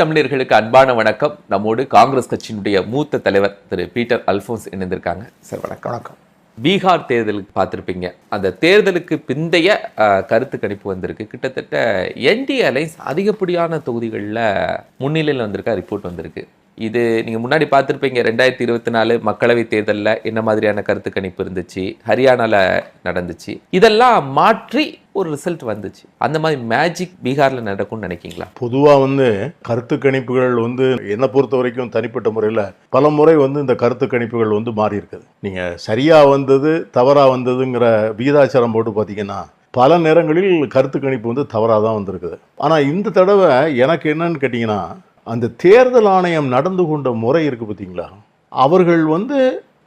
தமிழர்களுக்கு அன்பான வணக்கம். நம்மோடு காங்கிரஸ் கட்சியினுடைய மூத்த தலைவர் திரு பீட்டர் அல்போன்ஸ் இணைந்திருக்காங்க. சார் வணக்கம் வணக்கம். பீகார் தேர்தலுக்கு பார்த்துருப்பீங்க. அந்த தேர்தலுக்கு பிந்தைய கருத்து கணிப்பு வந்திருக்கு. கிட்டத்தட்ட என்டிஏ அலைன்ஸ் அதிகப்படியான தொகுதிகளில் முன்னிலையில் வந்திருக்க ரிப்போர்ட் வந்திருக்கு. இது நீங்கள் முன்னாடி பார்த்துருப்பீங்க ரெண்டாயிரத்தி இருபத்தி நாலு மக்களவைத் தேர்தலில் என்ன மாதிரியான கருத்து கணிப்பு இருந்துச்சு ஹரியானாவில் நடந்துச்சு. இதெல்லாம் மாற்றி ஒரு ரிசல்ட் வந்துச்சு. அந்த மாதிரி மேஜிக் பீகாரில் நடக்கும்னு நினைக்கிங்களா பொதுவாக வந்து கருத்து கணிப்புகள் வந்து என்னை பொறுத்த வரைக்கும் தனிப்பட்ட முறையில் பல முறை வந்து இந்த கருத்து கணிப்புகள் வந்து மாறி இருக்குது நீங்கள் சரியாக வந்தது தவறாக வந்ததுங்கிற விகிதாச்சாரம் போட்டு பார்த்தீங்கன்னா பல நேரங்களில் கருத்து கணிப்பு வந்து தவறாக தான் வந்திருக்குது. ஆனால் இந்த தடவை எனக்கு என்னன்னு கேட்டிங்கன்னா அந்த தேர்தல் ஆணையம் நடந்து கொண்ட முறை இருக்குது பார்த்தீங்களா? அவர்கள் வந்து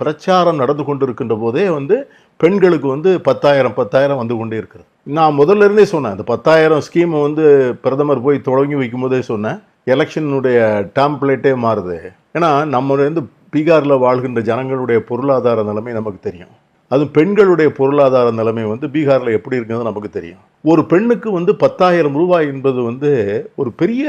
பிரச்சாரம் நடந்து கொண்டிருக்கின்ற போதே வந்து பெண்களுக்கு வந்து பத்தாயிரம் பத்தாயிரம் வந்து கொண்டே இருக்கிறது. நான் முதல்ல இருந்தே சொன்னேன் அந்த பத்தாயிரம் ஸ்கீமை வந்து பிரதமர் போய் தொடங்கி வைக்கும் போதே சொன்னேன் எலெக்ஷனுடைய டேம்ப்ளேட்டே மாறுது. ஏன்னா நம்ம வந்து பீகாரில் வாழ்கின்ற ஜனங்களுடைய பொருளாதார நிலைமை நமக்கு தெரியும். அதுவும் பெண்களுடைய பொருளாதார நிலைமை வந்து பீகாரில் எப்படி இருக்குதுன்னு நமக்கு தெரியும். ஒரு பெண்ணுக்கு வந்து பத்தாயிரம் ரூபாய் என்பது வந்து ஒரு பெரிய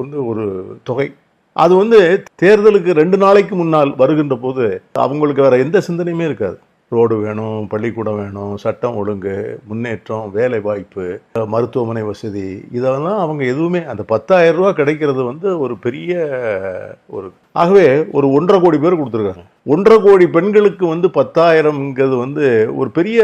வந்து ஒரு தொகை. அது வந்து தேர்தலுக்கு ரெண்டு நாளைக்கு முன்னால் வருகின்ற போது அவங்களுக்கு வேற எந்த சிந்தனையுமே இருக்காது. ரோடு வேணும் பள்ளிக்கூடம் வேணும் சட்டம் ஒழுங்கு முன்னேற்றம் வேலை வாய்ப்பு மருத்துவமனை வசதி இதெல்லாம் அவங்க எதுவுமே அந்த பத்தாயிரம் ரூபா கிடைக்கிறது வந்து ஒரு பெரிய ஒரு ஆகவே ஒரு ஒன்றரை கோடி பேர் கொடுத்துருக்காங்க. ஒன்றரை கோடி பெண்களுக்கு வந்து பத்தாயிரம்ங்கிறது வந்து ஒரு பெரிய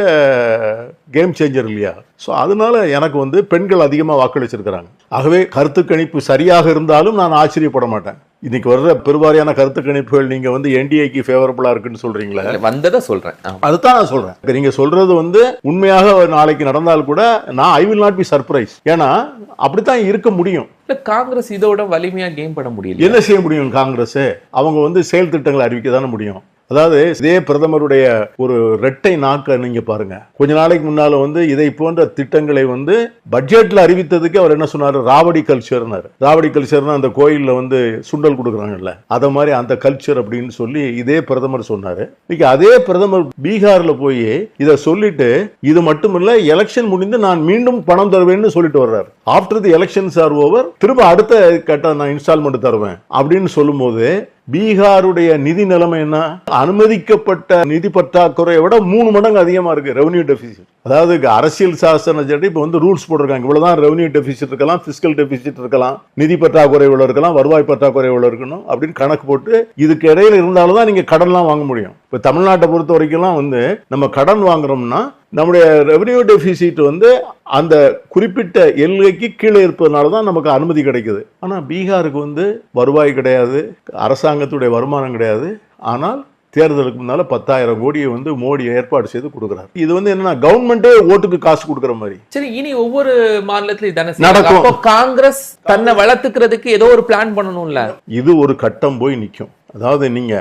கேம் சேஞ்சர் இல்லையா? ஸோ அதனால எனக்கு வந்து பெண்கள் அதிகமாக வாக்களிச்சிருக்கிறாங்க. ஆகவே கருத்து கணிப்பு சரியாக இருந்தாலும் நான் ஆச்சரியப்பட மாட்டேன். இன்னைக்கு வர்ற பெருவாரியான கருத்து கணிப்புகள் நீங்க வந்து என்டிஏக்கு ஃபேவரபுளா இருக்குன்னு சொல்றீங்களே? இல்ல, வந்ததை சொல்றேன். ஆமா. அதுதான் நான் சொல்றேன். இப்ப நீங்க சொல்றது வந்து உண்மையாக நாளைக்கு நடந்தால் கூட நான் I will not be surprise ஏன்னா அப்படித்தான் இருக்க முடியும். இல்ல காங்கிரஸ் இதோட வலிமையா கேம் பண்ண முடியல என்ன செய்ய முடியும் காங்கிரஸ்? அவங்க வந்து செயல் திட்டங்களை அறிவிக்க தானே முடியும். அதாவது இதே பிரதமருடைய ஒரு ரெட்டை நாக்க நீங்க பாருங்க. கொஞ்ச நாளைக்கு முன்னால வந்து இதை போன்ற திட்டங்களை வந்து பட்ஜெட்ல அறிவித்ததுக்கு அவர் என்ன சொன்னாரு? ராவடி கல்ச்சர்னாரு. ராவடி கல்ச்சர்னா அந்த கோயில்ல வந்து சுண்டல் கொடுக்குறாங்கல்ல. அத மாதிரி அந்த கல்ச்சர் அப்படின்னு சொல்லி இதே பிரதமர் சொன்னாரு. இன்னைக்கு அதே பிரதமர் பீகார்ல போய் இதை சொல்லிட்டு இது மட்டுமில்ல எலெக்ஷன் முடிந்து நான் மீண்டும் பணம் தருவேன்னு சொல்லிட்டு வர்றாரு. After the elections are over திரும்ப அடுத்த கட்ட நான் இன்ஸ்டால்மெண்ட் தருவேன் அப்படின்னு சொல்லும்போது பீகாருடைய நிதி நிலைமை என்ன? அனுமதிக்கப்பட்ட நிதி பற்றாக்குறையை விட மூணு மடங்கு அதிகமா இருக்கு ரெவன்யூ டெபிசிட் அதாவது அரசியல் சாசன சட்டம் இப்போ வந்து ரூல்ஸ் போட்டிருக்காங்க. இவ்வளவுதான் ரெவன்யூ டெபிசிட் இருக்கலாம் பிசிக்கல் டெபிசிட் இருக்கலாம். நிதி பற்றாக்குறை இவ்வளவு இருக்கலாம் வருவாய் பற்றாக்குறை இவ்வளவு இருக்கணும் அப்படின்னு கணக்கு போட்டு இதுக்கு இடையில இருந்தாலும் தான் நீங்க கடன்லாம் வாங்க முடியும். இப்போ தமிழ்நாட்டை பொறுத்த வரைக்கும்லாம் வந்து நம்ம கடன் வாங்குறோம்னா நம்முடைய ரெவன்யூ டெபிசிட் வந்து அந்த குறிப்பிட்ட எல்லைக்கு கீழே இருப்பதனால தான் நமக்கு அனுமதி கிடைக்குது. ஆனால் பீகாருக்கு வந்து வருவாய் கிடையாது அரசாங்கத்துடைய வருமானம் கிடையாது. ஆனால் தேர்தலுக்கு முன்னால பத்தாயிரம் கோடியை வந்து மோடி ஏற்பாடு செய்து கொடுக்குறாரு. இது வந்து என்னன்னா கவர்மெண்ட்டே ஓட்டுக்கு காசு கொடுக்குற மாதிரி. சரி இனி ஒவ்வொரு மாநிலத்திலும் செய்றாங்க. நடக்கும். காங்கிரஸ் தன்னை வளர்த்துக்கிறதுக்கு ஏதோ ஒரு பிளான் பண்ணணும்ல. இது ஒரு கட்டம் போய் நிற்கும் அதாவது நீங்க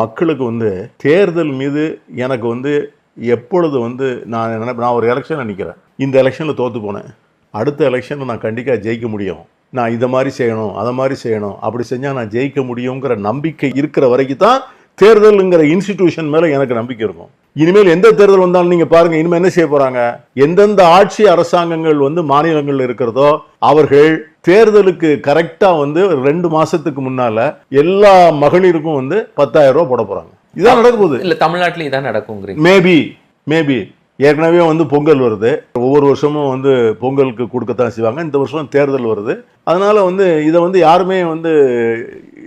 மக்களுக்கு வந்து தேர்தல் மீது எனக்கு வந்து எப்பொழுது வந்து நான் நான் ஒரு எலெக்ஷனில் நிற்கிறேன் இந்த எலெக்ஷனில் தோற்று போனேன். அடுத்த எலெக்ஷனில் நான் கண்டிப்பாக ஜெயிக்க முடியும். நான் இதை மாதிரி செய்யணும் அதை மாதிரி செய்யணும் அப்படி செஞ்சால் நான் ஜெயிக்க முடியுங்கிற நம்பிக்கை இருக்கிற வரைக்கும் தான் தேர்தலுங்கிற இன்ஸ்டிடியூஷன் மேலே எனக்கு நம்பிக்கை இருக்கும். இனிமேல் எந்த தேர்தல் வந்தாலும் நீங்க பாருங்க இனிமேல் என்ன செய்ய போறாங்க? எந்தெந்த ஆட்சி அரசாங்கங்கள் வந்து மாநிலங்கள்ல இருக்கிறதோ அவர்கள் தேர்தலுக்கு கரெக்டா வந்து ரெண்டு மாசத்துக்கு முன்னால எல்லா மகளிருக்கும் வந்து பத்தாயிரம் ரூபாய் போட போறாங்க. இதான் நடக்க போகுது. இல்ல தமிழ்நாட்டுல இதான் நடக்குங்கிறீங்க. மேபி மேபி ஏற்கனவே வந்து பொங்கல் வருது. ஒவ்வொரு வருஷமும் வந்து பொங்கலுக்கு கொடுக்கத்தான் செய்வாங்க. இந்த வருஷம் தேர்தல் வருது. அதனால வந்து இதை வந்து யாருமே வந்து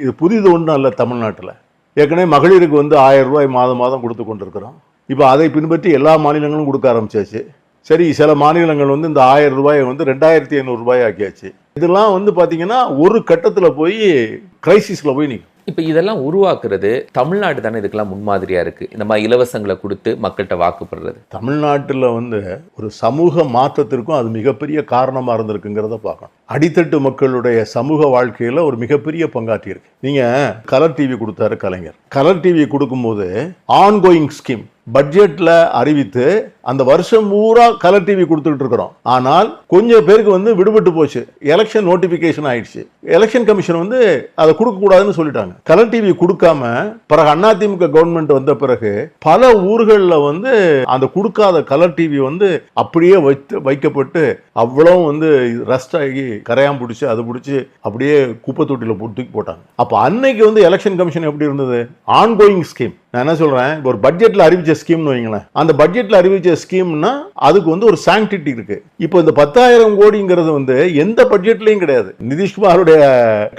இது புதிது ஒன்றும் இல்லை தமிழ்நாட்டில். ஏற்கனவே மகளிருக்கு வந்து ஆயிரம் ரூபாய் மாதம் மாதம் கொடுத்து கொண்டிருக்கிறோம். இப்போ அதை பின்பற்றி எல்லா மாநிலங்களும் கொடுக்க ஆரம்பிச்சாச்சு. சரி சில மாநிலங்கள் வந்து இந்த ஆயிரம் ரூபாயை வந்து ரெண்டாயிரத்தி ஐநூறு ரூபாய் ஆக்கியாச்சு. இதெல்லாம் வந்து பார்த்தீங்கன்னா ஒரு கட்டத்தில் போய் கிரைசிஸில் போய் நிற்கும் இப்ப இதெல்லாம் உருவாக்குறது தமிழ்நாடு தானே இதுக்கெல்லாம் முன்மாதிரியா இருக்கு? இந்த மாதிரி இலவசங்களை கொடுத்து மக்கள்கிட்ட வாக்குப்படுறது. தமிழ்நாட்டில் வந்து ஒரு சமூக மாற்றத்திற்கும் அது மிகப்பெரிய காரணமாக இருந்திருக்குங்கிறத பார்க்கணும். அடித்தட்டு மக்களுடைய சமூக வாழ்க்கையில் ஒரு மிகப்பெரிய பங்காற்றி இருக்கு நீங்கள் கலர் டிவி கொடுத்தாரு கலைஞர். கலர் டிவி கொடுக்கும்போது ஆன்கோயிங் ஸ்கீம் பட்ஜெட்டில் அறிவித்து அந்த வருஷம் பூரா கலர் டிவி கொடுத்துட்டு இருக்கிறோம். ஆனால் கொஞ்சம் பேருக்கு வந்து விடுபட்டு போச்சு. எலெக்ஷன் நோட்டிபிகேஷன் ஆயிடுச்சு. எலெக்ஷன் கமிஷன் வந்து அதை கொடுக்கக்கூடாதுன்னு சொல்லிட்டாங்க. கலர் டிவி கொடுக்காம பிறகு அதிமுக கவர்மெண்ட் வந்த பிறகு பல ஊர்களில் வந்து அந்த கொடுக்காத கலர் டிவி வந்து அப்படியே வைத்து வைக்கப்பட்டு அவ்வளோ வந்து ரஸ்ட் ஆகி கரையாம் பிடிச்சி அது பிடிச்சி அப்படியே குப்பை தொட்டியில் போட்டு தூக்கி போட்டாங்க. அப்போ அன்னைக்கு வந்து எலெக்ஷன் கமிஷன் எப்படி இருந்தது? ஆன்கோயிங் ஸ்கீம் நான் என்ன சொல்றேன்? இப்போ ஒரு பட்ஜெட்ல அறிவிச்ச ஸ்கீம்னு வைங்களேன். அந்த பட்ஜெட்ல அறிவிச்ச ஸ்கீம்னா அதுக்கு வந்து ஒரு சாங்டிட்டி இருக்கு. இப்போ இந்த பத்தாயிரம் கோடிங்கிறது வந்து எந்த பட்ஜெட்லயும் கிடையாது. நிதிஷ்குமாருடைய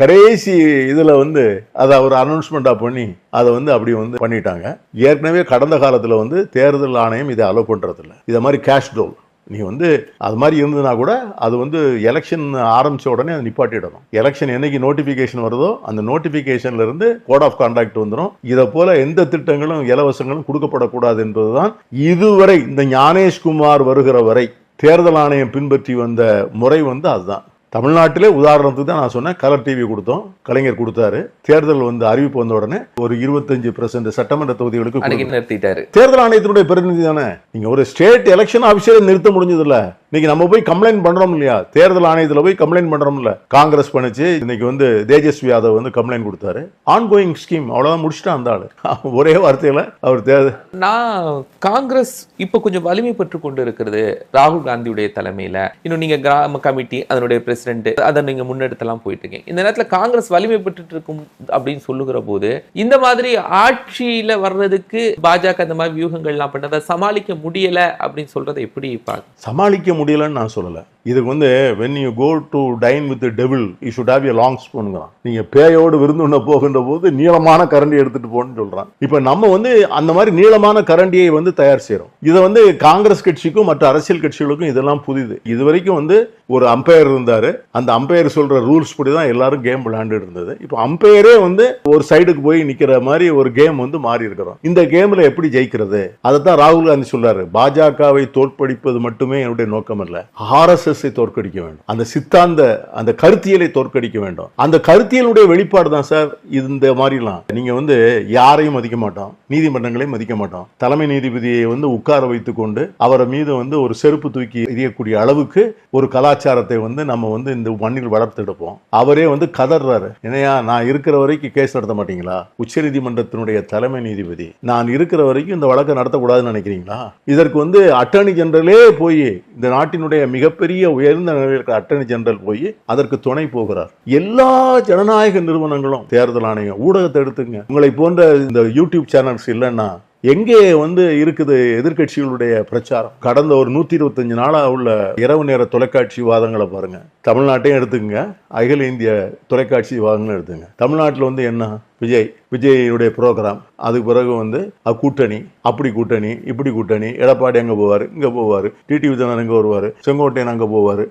கடைசி இதுல வந்து அதை அவர் அனௌன்ஸ்மெண்டா பண்ணி அதை வந்து அப்படி வந்து பண்ணிட்டாங்க. ஏற்கனவே கடந்த காலத்துல வந்து தேர்தல் ஆணையம் இதை அலோவ் பண்றது இதை மாதிரி கேஷ் டோல் நீ வந்து அது மாதிரி இருந்ததுனா கூட அது வந்து எலெக்ஷன் ஆரம்பிச்ச உடனே அதை நிப்பாட்டிடணும். எலெக்ஷன் என்னைக்கு நோட்டிஃபிகேஷன் வருதோ அந்த நோட்டிஃபிகேஷன்ல இருந்து கோட் ஆஃப் கான்டாக்ட் வந்துடும் இதை போல எந்த திட்டங்களும் இலவசங்களும் கொடுக்கப்படக்கூடாது என்பதுதான் இதுவரை இந்த ஞானேஷ்குமார் வருகிற வரை தேர்தல் ஆணையம் பின்பற்றி வந்த முறை வந்து அதுதான். தமிழ்நாட்டிலே உதாரணத்துக்கு தான் நான் சொன்னேன். கலர் டிவி கொடுத்தோம். கலைஞர் கொடுத்தாரு. தேர்தல் வந்து அறிவிப்பு வந்த உடனே ஒரு இருபத்தஞ்சு பெர்சென்ட் சட்டமன்ற தொகுதிகளுக்கு. நிறுத்திட்டாரு தேர்தல் ஆணையத்தினுடைய பிரதிநிதி தானே? நீங்க ஒரு ஸ்டேட் எலெக்ஷன் ஆஃபீஸரை நிறுத்த முடிஞ்சது இல்ல இன்னைக்கு நம்ம போய் கம்ப்ளைண்ட் பண்றோம் இல்லையா? தேர்தல் ஆணையத்துல போய் கம்ப்ளைண்ட் பண்றோம் இல்ல காங்கிரஸ் பண்ணுச்சு இன்னைக்கு வந்து தேஜஸ்வி யாதவ் வந்து கம்ப்ளைண்ட் கொடுத்தாரு. ஆன்கோயிங் ஸ்கீம் அவ்வளவுதான் முடிச்சிட்டான் அந்த ஆளு. ஒரே வார்த்தையில அவர் தேர்தல் நான் காங்கிரஸ் இப்ப கொஞ்சம் வலிமை பெற்று கொண்டு இருக்கிறது ராகுல் காந்தியுடைய தலைமையில. இன்னும் நீங்க கிராம கமிட்டி அதனுடைய பிரசிடென்ட் அதை நீங்க முன்னெடுத்தெல்லாம் போயிட்டு இருக்கீங்க இந்த நேரத்துல காங்கிரஸ் வலிமை பெற்றுட்டு இருக்கும் அப்படின்னு சொல்லுகிற போது இந்த மாதிரி ஆட்சியில வர்றதுக்கு பாஜக இந்த மாதிரி வியூகங்கள்லாம் பண்ணதை சமாளிக்க முடியல அப்படின்னு சொல்றதை எப்படி பாக்க சமாளிக்க முடியலன்னு நான் சொல்லலை. இதுக்கு வந்து when you go to dine with devil you should have a long ஸ்பூனுங்கிறான் நீங்க பேயோடு விருந்துண்ண போகின்ற போது நீளமான கரண்டி எடுத்துட்டு போன்னு சொல்றான். இப்ப நம்ம வந்து அந்த மாதிரி நீளமான கரண்டியை வந்து தயார் செய்கிறோம் இதை வந்து காங்கிரஸ் கட்சிக்கும் மற்ற அரசியல் கட்சிகளுக்கும் இதெல்லாம் புதிது. இது வரைக்கும் வந்து ஒரு அம்பையர் இருந்தார். அந்த அம்பையர் சொல்ற ரூல்ஸ் படி தான் எல்லாரும் கேம் விளையாண்டு இருந்தது. இப்போ அம்பையரே வந்து ஒரு சைடுக்கு போய் நிக்கிற மாதிரி ஒரு கேம் வந்து மாறி இருக்கிறோம். இந்த கேம்ல எப்படி ஜெயிக்கிறது? அதை தான் ராகுல் காந்தி சொல்றாரு. பாஜகவை தோற்படிப்பது மட்டுமே என்னுடைய நோக்கம் இல்லை ஆர்எஸ்எஸ் தோற்கடிக்க வேண்டும். அந்த சித்தாந்த அந்த கருத்தியலை தோற்கடிக்க வேண்டும். அந்த கருத்தியலுடைய வெளிப்பாடு தான் சார் இந்த மாதிரிலாம். நீங்க வந்து யாரையும் மதிக்க மாட்டோம். நீதிமன்றங்களையும் மதிக்க மாட்டோம். தலைமை நீதிபதியை வந்து உட்கார வைத்துக் கொண்டு அவரை மீது வந்து ஒரு செருப்பு தூக்கி எரியக்கூடிய அளவுக்கு ஒரு கலாச்சாரத்தை வந்து நம்ம வந்து இந்த மண்ணில் வளர்த்தெடுப்போம் அவரே வந்து கதறாரு என்னையா நான் இருக்கிற வரைக்கும் கேஸ் நடத்த மாட்டீங்களா? உச்சநீதிமன்றத்தினுடைய தலைமை நீதிபதி நான் இருக்கிற வரைக்கும் இந்த வழக்கை நடத்தக்கூடாதுன்னு நினைக்கிறீங்களா? இதற்கு வந்து அட்டர்னி ஜெனரலே போய் இந்த நாட்டினுடைய மிகப்பெரிய உயர்ந்த நிலையில் இருக்கிற அட்டர்னி ஜெனரல் போய் அதற்கு துணை போகிறார். எல்லா ஜனநாயக நிறுவனங்களும் தேர்தல் ஆணையம் ஊடகத்தை எடுத்துங்க. உங்களை போன்ற இந்த யூடியூப் சேனல்ஸ் இல்லைன்னா எங்கே வந்து இருக்குது எதிர்க்கட்சிகளுடைய பிரச்சாரம்? கடந்த ஒரு நூத்தி இருபத்தஞ்சு நாளா உள்ள இரவு நேர தொலைக்காட்சி வாதங்களை பாருங்க. தமிழ்நாட்டையும் எடுத்துக்கங்க. அகில இந்திய தொலைக்காட்சி வாதங்களும் எடுத்துங்க தமிழ்நாட்டில் வந்து என்ன? விஜய் விஜயுடைய ப்ரோக்ராம் அதுக்கு பிறகு வந்து கூட்டணி அப்படி கூட்டணி இப்படி கூட்டணி எடப்பாடி அங்க போவார் இங்க போவார் டிடி விஜயன் அங்கே வருவார் செங்கோட்டையன் அங்க போவார்.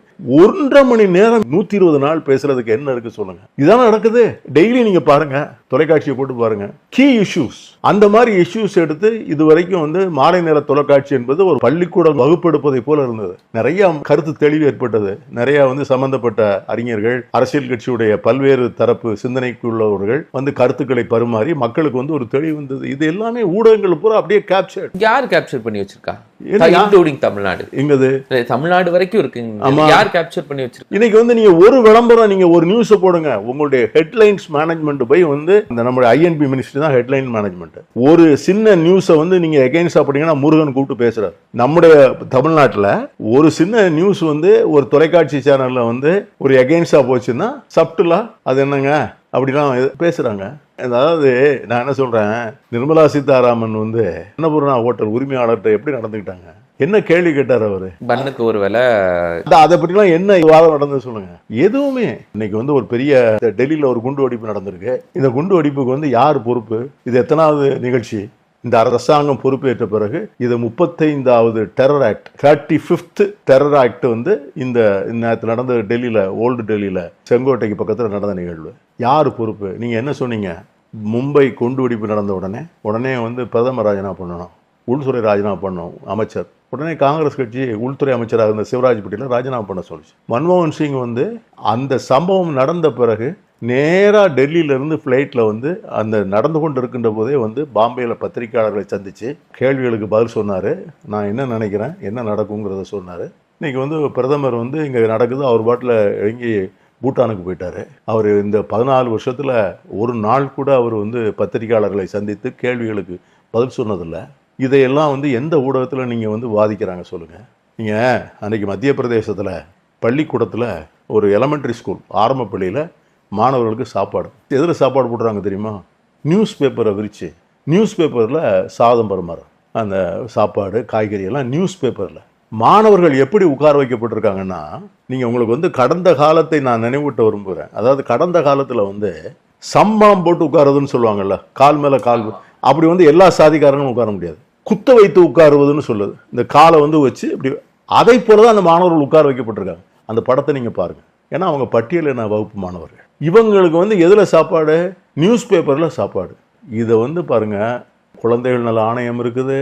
ஒன்றரை மணி நேரம் நூத்தி இருபது நாள் பேசுறதுக்கு என்ன இருக்கு சொல்லுங்க. இதான் நடக்குது? டெய்லி நீங்க பாருங்க. தொலைக்காட்சியை போட்டு பாருங்க. கீ இஷ்யூஸ் அந்த மாதிரி இஷ்யூஸ் எடுத்து இது வரைக்கும் வந்து மாலை நேர தொலைக்காட்சி என்பது ஒரு பள்ளிக்கூட வகுப்பெடுப்பதை போல இருந்தது. நிறைய கருத்து தெளிவு ஏற்பட்டது. நிறைய வந்து சம்பந்தப்பட்ட அறிஞர்கள் அரசியல் கட்சியுடைய பல்வேறு தரப்பு சிந்தனைக்குள்ளவர்கள் வந்து கருத்து கருத்துக்களை பரிமாறி மக்களுக்கு வந்து ஒரு தெளிவு வந்தது. இது எல்லாமே ஊடகங்கள் பூரா அப்படியே கேப்சர் யார் கேப்சர் பண்ணி வச்சிருக்கா? இன்க்ளூடிங் தமிழ்நாடு. எங்கது? தமிழ்நாடு வரைக்கும் இருக்குங்க. யார் கேப்சர் பண்ணி வச்சிருக்கா? இன்னைக்கு வந்து நீங்க ஒரு விளம்பரம் நீங்க ஒரு நியூஸ் போடுங்க. உங்களுடைய ஹெட்லைன்ஸ் மேனேஜ்மெண்ட் போய் வந்து இந்த நம்மளுடைய ஐஎன்பி மினிஸ்ட்ரி தான் ஹெட்லைன் மேனேஜ்மெண்ட் ஒரு சின்ன நியூஸை வந்து நீங்க எகைன்ஸ்டா போட்டீங்கன்னா முருகன் கூப்பிட்டு பேசுறாரு. நம்முடைய தமிழ்நாட்டுல ஒரு சின்ன நியூஸ் வந்து ஒரு தொலைக்காட்சி சேனல்ல வந்து ஒரு எகைன்ஸ்டா போச்சுன்னா சப்டுலா அது என்னங்க? அப்படிலாம் இது பேசுறாங்க. அதாவது நான் என்ன சொல்றேன்? நிர்மலா சீதாராமன் வந்து அன்னபூர்ணா ஹோட்டல் உரிமையாளர்கிட்ட எப்படி நடந்துக்கிட்டாங்க? என்ன கேள்வி கேட்டார் அவரு? பண்ணுக்கு ஒரு வேலை அதை பற்றிலாம் என்ன விவாதம் நடந்தது சொல்லுங்க. எதுவுமே இன்னைக்கு வந்து ஒரு பெரிய டெல்லியில ஒரு குண்டு வெடிப்பு நடந்திருக்கு. இந்த குண்டு வெடிப்புக்கு வந்து யார் பொறுப்பு? இது எத்தனாவது நிகழ்ச்சி? இந்த அரசாங்கம் பொறுப்பேற்ற பிறகு இது முப்பத்தைந்தாவது terror act thirty fifth terror act வந்து இந்த நேரத்தில் நடந்த டெல்லியில் ஓல்டு டெல்லியில் செங்கோட்டைக்கு பக்கத்தில் நடந்த நிகழ்வு. யார் பொறுப்பு? நீங்கள் என்ன சொன்னீங்க? மும்பை குண்டு வெடிப்பு நடந்த உடனே உடனே வந்து பிரதமர் ராஜினாமா பண்ணணும் உள்துறை ராஜினாமா பண்ணணும் அமைச்சர். உடனே காங்கிரஸ் கட்சி உள்துறை அமைச்சராக இருந்த சிவராஜ் பட்டேல ராஜினாமா பண்ண சொல்லிச்சு. மன்மோகன் சிங் வந்து அந்த சம்பவம் நடந்த பிறகு நேராக டெல்லியிலேருந்து ஃப்ளைட்டில் வந்து அந்த நடந்து கொண்டு இருக்கின்ற போதே வந்து பாம்பேயில் பத்திரிக்கையாளர்களை சந்தித்து கேள்விகளுக்கு பதில் சொன்னார். நான் என்ன நினைக்கிறேன் என்ன நடக்குங்கிறத சொன்னார். இன்றைக்கி வந்து பிரதமர் வந்து இங்கே நடக்குது அவர் பாட்டில் இறங்கி பூட்டானுக்கு போயிட்டார். அவர் இந்த பதினாலு வருஷத்தில் ஒரு நாள் கூட அவர் வந்து பத்திரிக்கையாளர்களை சந்தித்து கேள்விகளுக்கு பதில் சொன்னதில்லை. இதையெல்லாம் வந்து எந்த ஊடகத்தில் நீங்கள் வந்து வாதிக்கிறாங்க சொல்லுங்கள் நீங்கள் அன்றைக்கி மத்திய பிரதேசத்தில் பள்ளிக்கூடத்தில் ஒரு எலமெண்ட்ரி ஸ்கூல் ஆரம்ப பள்ளியில் மாணவர்களுக்கு சாப்பாடு. எதில் சாப்பாடு போடுறாங்க தெரியுமா? நியூஸ் பேப்பரை விரித்து நியூஸ் பேப்பரில் சாதம் பரிமாற அந்த சாப்பாடு காய்கறி எல்லாம் நியூஸ் பேப்பரில் மாணவர்கள் எப்படி உட்கார வைக்கப்பட்டிருக்காங்கன்னா நீங்கள் உங்களுக்கு வந்து கடந்த காலத்தை நான் நினைவூட்ட விரும்புகிறேன் அதாவது கடந்த காலத்தில் வந்து சம்பளம் போட்டு உட்காரதுன்னு சொல்லுவாங்கல்ல கால் மேலே கால் அப்படி வந்து எல்லா சாதிக்காரங்களும் உட்கார முடியாது. குத்த வைத்து உட்காருவதுன்னு சொல்லுது. இந்த காலை வந்து வச்சு இப்படி அதை போல தான் அந்த மாணவர்கள் உட்கார வைக்கப்பட்டிருக்காங்க. அந்த படத்தை நீங்கள் பாருங்க. ஏன்னா அவங்க பட்டியலின வகுப்பு மாணவர்கள். இவங்களுக்கு வந்து எதில் சாப்பாடு? நியூஸ் பேப்பரில் சாப்பாடு. இதை வந்து பாருங்க. குழந்தைகள் நல ஆணையம் இருக்குது.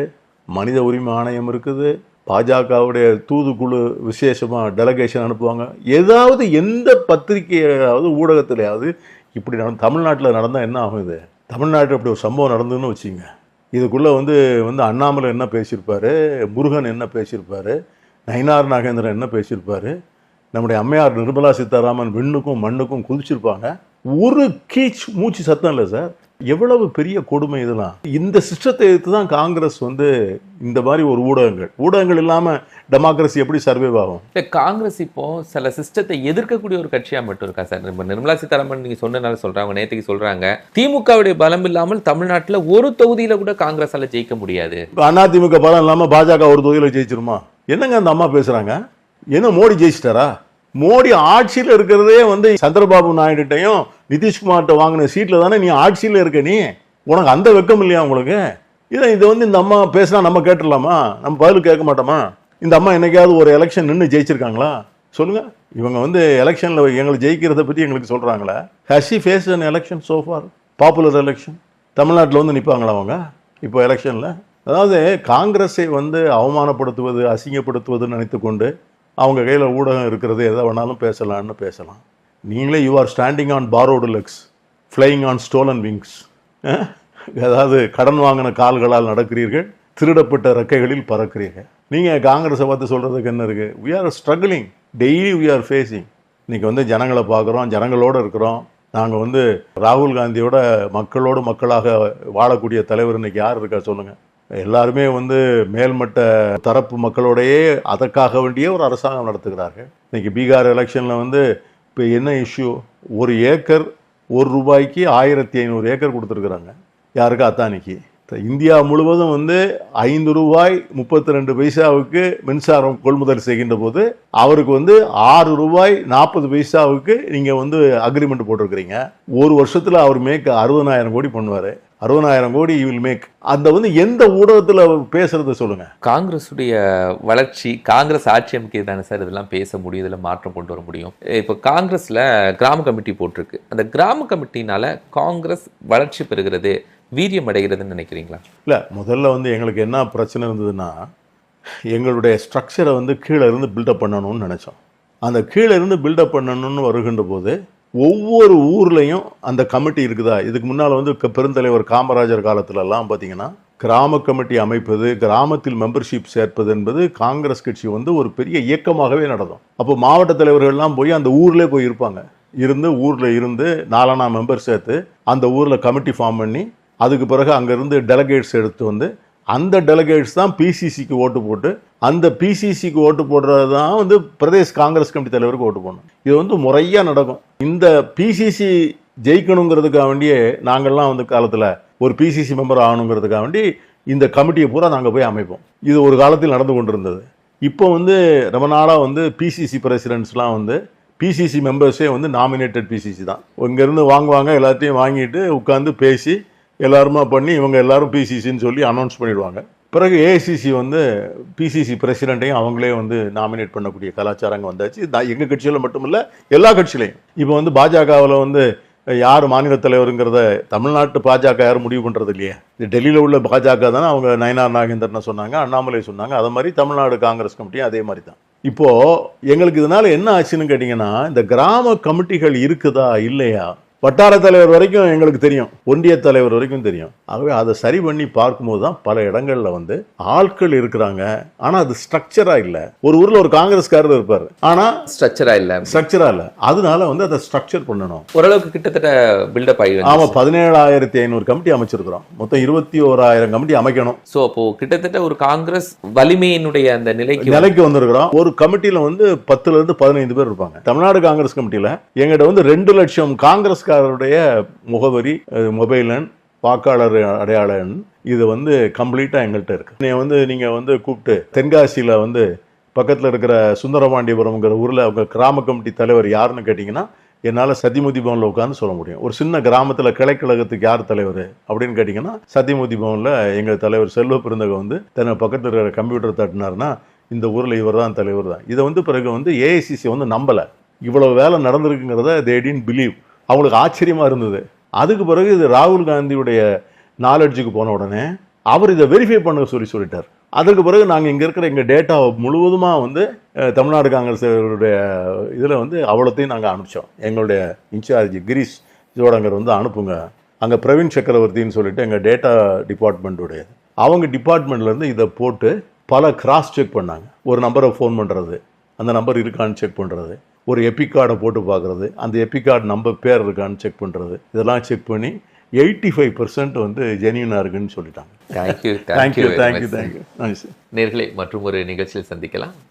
மனித உரிமை ஆணையம் இருக்குது. பாஜகவுடைய தூதுக்குழு விசேஷமாக டெலகேஷன் அனுப்புவாங்க. ஏதாவது எந்த பத்திரிகையாவது ஊடகத்திலையாவது இப்படி நடந்து தமிழ்நாட்டில் நடந்தால் என்ன ஆகும் இது? தமிழ்நாட்டில் இப்படி ஒரு சம்பவம் நடந்ததுன்னு வச்சுங்க இதுக்குள்ளே வந்து வந்து அண்ணாமலை என்ன பேசியிருப்பாரு முருகன் என்ன பேசியிருப்பாரு நயினார் நாகேந்திரன் என்ன பேசியிருப்பார் நம்முடைய அம்மையார் நிர்மலா சீதாராமன் விண்ணுக்கும் மண்ணுக்கும் குதிச்சிருப்பாங்க. ஒரு கீச் மூச்சு சத்தம் இல்லை சார். எவ்வளவு பெரிய கொடுமை இதெல்லாம் இந்த சிஸ்டத்தை எடுத்து தான் காங்கிரஸ் வந்து இந்த மாதிரி ஒரு ஊடகங்கள். ஊடகங்கள் இல்லாமல் டெமோக்ரஸி எப்படி சர்வைவ் ஆகும்? இல்ல காங்கிரஸ் இப்போ சில சிஸ்டத்தை எதிர்க்கக்கூடிய ஒரு கட்சியா மட்டும் இருக்கா சார்? நம்ம நிர்மலா சீதாராமன் நீங்க சொன்னனால சொல்றாங்க நேத்துக்கு சொல்றாங்க. திமுகவுடைய பலம் இல்லாமல் தமிழ்நாட்டுல ஒரு தொகுதியில கூட காங்கிரஸால ஜெயிக்க முடியாது. இப்போ அதிமுக பலம் இல்லாமல் பாஜக ஒரு தொகுதியில் ஜெயிச்சிருமா? என்னங்க அந்த அம்மா பேசுகிறாங்க என்ன மோடி ஜெயிச்சிட்டாரா? மோடி ஆட்சியில் இருக்கிறதே வந்து சந்திரபாபு நாயுடுட்டையும் நிதிஷ்குமார்கிட்ட வாங்கின சீட்டில் தானே நீ ஆட்சியில் இருக்க நீ? உனக்கு அந்த வெக்கம் இல்லையா உங்களுக்கு? இதை இது வந்து இந்த அம்மா பேசினா நம்ம கேட்டுடலாமா? நம்ம பதில் கேட்க மாட்டோமா? இந்த அம்மா என்னைக்காவது ஒரு எலெக்ஷன் நின்று ஜெயிச்சிருக்காங்களா? சொல்லுங்கள் இவங்க வந்து எலெக்ஷனில் எங்களை ஜெயிக்கிறத பற்றி எங்களுக்கு சொல்கிறாங்களே has he face an election so far popular election தமிழ்நாட்டில் வந்து நிற்பாங்களா அவங்க? இப்போ எலெக்ஷனில் அதாவது காங்கிரஸை வந்து அவமானப்படுத்துவது அசிங்கப்படுத்துவதுன்னு நினைத்து கொண்டு அவங்க கையில் ஊடகம் இருக்கிறது எதை வேணாலும் பேசலான்னு பேசலாம். நீங்களே you are standing on borrowed legs flying on stolen wings அதாவது கடன் வாங்கின கால்களால் நடக்கிறீர்கள் திருடப்பட்ட ரெக்கைகளில் பறக்கிறீர்கள். நீங்கள் காங்கிரஸை பார்த்து சொல்கிறதுக்கு என்ன இருக்குது we are struggling daily we are facing இன்றைக்கி வந்து ஜனங்களை பார்க்குறோம் ஜனங்களோடு இருக்கிறோம். நாங்கள் வந்து ராகுல் காந்தியோட மக்களோடு மக்களாக வாழக்கூடிய தலைவர் இன்றைக்கி யார் இருக்கா சொல்லுங்கள் எல்லாருமே வந்து மேல்மட்ட தரப்பு மக்களோடையே அதற்காக வேண்டிய ஒரு அரசாங்கம் நடத்துகிறார்கள். இன்றைக்கி பீகார் எலெக்ஷனில் வந்து இப்போ என்ன இஷ்யூ? ஒரு ஏக்கர் ஒரு ரூபாய்க்கு ஆயிரத்தி ஐநூறு ஏக்கர் கொடுத்துருக்குறாங்க. யாருக்கு? அத்தானிக்கு. இந்தியா முழுவதும் வந்து ஐந்து ரூபாய் முப்பத்தி ரெண்டு பைசாவுக்கு மின்சாரம் கொள்முதல் செய்கின்ற போது அவருக்கு வந்து ஆறு ரூபாய் நாற்பது பைசாவுக்கு நீங்கள் வந்து அக்ரிமெண்ட் போட்டிருக்கிறீங்க. ஒரு வருஷத்தில் அவர் மேக் அறுபதாயிரம் கோடி பண்ணுவார். அறுபதாயிரம் கோடி வில் மேக் அந்த வந்து எந்த ஊடகத்தில் பேசுறத சொல்லுங்க. காங்கிரஸுடைய வளர்ச்சி காங்கிரஸ் ஆட்சி அமைக்கிறது தானே சார் இதெல்லாம் பேச முடியும் இதில் மாற்றம் கொண்டு வர முடியும். இப்போ காங்கிரஸில் கிராம கமிட்டி போட்டிருக்கு. அந்த கிராம கமிட்டினால காங்கிரஸ் வளர்ச்சி பெறுகிறது வீரியம் அடைகிறதுன்னு நினைக்கிறீங்களா? இல்லை முதல்ல வந்து எங்களுக்கு என்ன பிரச்சனை இருந்ததுன்னா எங்களுடைய ஸ்ட்ரக்சரை வந்து கீழே இருந்து பில்டப் பண்ணணும்னு நினச்சோம். அந்த கீழே இருந்து பில்டப் பண்ணணும்னு வருகின்ற போது ஒவ்வொரு ஊர்லேயும் அந்த கமிட்டி இருக்குதா? இதுக்கு முன்னால் வந்து பெருந்தலைவர் காமராஜர் காலத்துலலாம் பார்த்தீங்கன்னா கிராம கமிட்டி அமைப்பது கிராமத்தில் மெம்பர்ஷிப் சேர்ப்பது என்பது காங்கிரஸ் கட்சி வந்து ஒரு பெரிய இயக்கமாகவே நடந்தோம். அப்போ மாவட்ட தலைவர்கள்லாம் போய் அந்த ஊர்லேயே போய் இருப்பாங்க. இருந்து ஊரில் இருந்து நாலனா மெம்பர் சேர்த்து அந்த ஊரில் கமிட்டி ஃபார்ம் பண்ணி அதுக்கு பிறகு அங்கேருந்து டெலகேட்ஸ் எடுத்து வந்து அந்த டெலிகேட்ஸ் தான் பிசிசிக்கு ஓட்டு போட்டு அந்த பிசிசிக்கு ஓட்டு போடுறது தான் வந்து பிரதேஷ் காங்கிரஸ் கமிட்டி தலைவருக்கு ஓட்டு போடணும். இது வந்து முறையாக நடக்கும். இந்த பிசிசி ஜெயிக்கணுங்கிறதுக்காக வேண்டியே நாங்கள்லாம் வந்து காலத்தில் ஒரு பிசிசி மெம்பர் ஆகணுங்கிறதுக்காக வேண்டி இந்த கமிட்டியை பூரா நாங்கள் போய் அமைப்போம். இது ஒரு காலத்தில் நடந்து கொண்டிருந்தது. இப்போ வந்து ரொம்ப நாளாக வந்து பிசிசி பிரசிடென்ட்ஸ்லாம் வந்து பிசிசி மெம்பர்ஸே வந்து நாமினேட்டட் பிசிசி தான். இங்கேருந்து வாங்குவாங்க எல்லாத்தையும் வாங்கிட்டு உட்காந்து பேசி எல்லாருமா பண்ணி இவங்க எல்லாரும் பிசிசின்னு சொல்லி அனௌன்ஸ் பண்ணிடுவாங்க. பிறகு ஏஐசிசி வந்து பிசிசி பிரசிடெண்ட்டையும் அவங்களே வந்து நாமினேட் பண்ணக்கூடிய கலாச்சாரங்க வந்தாச்சு. நான் எங்கள் கட்சியில் மட்டுமில்ல எல்லா கட்சியிலையும். இப்போ வந்து பாஜகவில் வந்து யார் மாநில தலைவருங்கிறத தமிழ்நாட்டு பாஜக யாரும் முடிவு பண்ணுறது இல்லையே? டெல்லியில் உள்ள பாஜக தானே அவங்க நயனார் நாகேந்திரன் சொன்னாங்க அண்ணாமலை சொன்னாங்க அதை மாதிரி தமிழ்நாடு காங்கிரஸ் கமிட்டியும் அதே மாதிரி தான். இப்போ எங்களுக்கு இதனால் என்ன ஆச்சுன்னு கேட்டிங்கன்னா இந்த கிராம கமிட்டிகள் இருக்குதா இல்லையா? வட்டார தலைவர் வரைக்கும் எங்களுக்கு தெரியும். ஒன்றிய தலைவர் வரைக்கும் தெரியும். ஆகவே அதை சரி பண்ணி பார்க்கும்போது தான் பல இடங்கள்ல வந்து ஆட்கள் இருக்கிறாங்க. ஆனா அது ஸ்ட்ரக்சரா இல்ல. ஒரு ஊர்ல ஒரு காங்கிரஸ்காரர் இருப்பார். ஆனா ஸ்ட்ரக்சரா இல்ல. ஸ்ட்ரக்சரா இல்ல. அதனால வந்து அதை ஸ்ட்ரக்சர் பண்ணணும். ஓரளவுக்கு கிட்டத்தட்ட பில்டப் ஆகி ஆமா பதினேழாயிரத்தி ஐநூறு கமிட்டி அமைச்சிருக்கிறோம். மொத்தம் இருபத்தி ஓராயிரம் கமிட்டி அமைக்கணும். சோ அப்போ கிட்டத்தட்ட ஒரு காங்கிரஸ் வலிமையினுடைய அந்த நிலைக்கு நிலைக்கு வந்திருக்கிறோம். ஒரு கமிட்டியில வந்து பத்துல இருந்து பதினைந்து பேர் இருப்பாங்க. தமிழ்நாடு காங்கிரஸ் கமிட்டியில எங்கிட்ட வந்து ரெண்டு லட்சம் வாக்காளருடைய முகவரி மொபைல் எண் வாக்காளர் அடையாள எண். இது வந்து கம்ப்ளீட்டாக எங்கள்கிட்ட இருக்கு. நீங்கள் வந்து நீங்கள் வந்து கூப்பிட்டு தென்காசியில் வந்து பக்கத்தில் இருக்கிற சுந்தரபாண்டிபுரம்ங்கிற ஊரில் அவங்க கிராம கமிட்டி தலைவர் யாருன்னு கேட்டிங்கன்னா என்னால் சத்தியமூர்த்தி பவனில் உட்காந்து சொல்ல முடியும். ஒரு சின்ன கிராமத்தில் கிளைக்கழகத்துக்கு யார் தலைவர் அப்படின்னு கேட்டிங்கன்னா சத்தியமூர்த்தி பவனில் எங்கள் தலைவர் செல்வ பிறந்தக வந்து தன்னை பக்கத்தில் இருக்கிற கம்ப்யூட்டர் தட்டினார்னா இந்த ஊரில் இவர் தான் தலைவர் தான். இதை வந்து பிறகு வந்து ஏஐசிசி வந்து நம்பலை. இவ்வளோ வேலை நடந்திருக்குங்கிறத தே டின் பிலீவ் அவங்களுக்கு ஆச்சரியமாக இருந்தது. அதுக்கு பிறகு இது ராகுல் காந்தியுடைய நாலெட்ஜுக்கு போன உடனே அவர் இதை வெரிஃபை பண்ண சொல்லி சொல்லிட்டார். அதற்கு பிறகு நாங்கள் இங்கே இருக்கிற எங்கள் டேட்டா முழுவதுமாக வந்து தமிழ்நாடு காங்கிரஸுடைய இதில் வந்து அவ்வளோத்தையும் நாங்கள் அனுப்பிச்சோம். எங்களுடைய இன்சார்ஜ் கிரீஷ் ஜோடங்கர் வந்து அனுப்புங்க. அங்கே பிரவீன் சக்கரவர்த்தின்னு சொல்லிட்டு எங்கள் டேட்டா டிபார்ட்மெண்ட்டுடையது அவங்க டிபார்ட்மெண்ட்லேருந்து இதை போட்டு பல கிராஸ் செக் பண்ணாங்க. ஒரு நம்பரை ஃபோன் பண்ணுறது அந்த நம்பர் இருக்கான்னு செக் பண்ணுறது ஒரு எபிக் கார்டை போட்டு பார்க்குறது. அந்த எபிக் கார்டு நம்பர் பேர் இருக்கான்னு செக் பண்ணுறது இதெல்லாம் செக் பண்ணி எயிட்டி ஃபைவ் பர்சன்ட் வந்து ஜெனியூனாக இருக்குன்னு சொல்லிட்டாங்க. Thank you thank you thank you thank you நன்றி சார் நேர்களை மற்றும் ஒரு நிகழ்ச்சியில் சந்திக்கலாம்.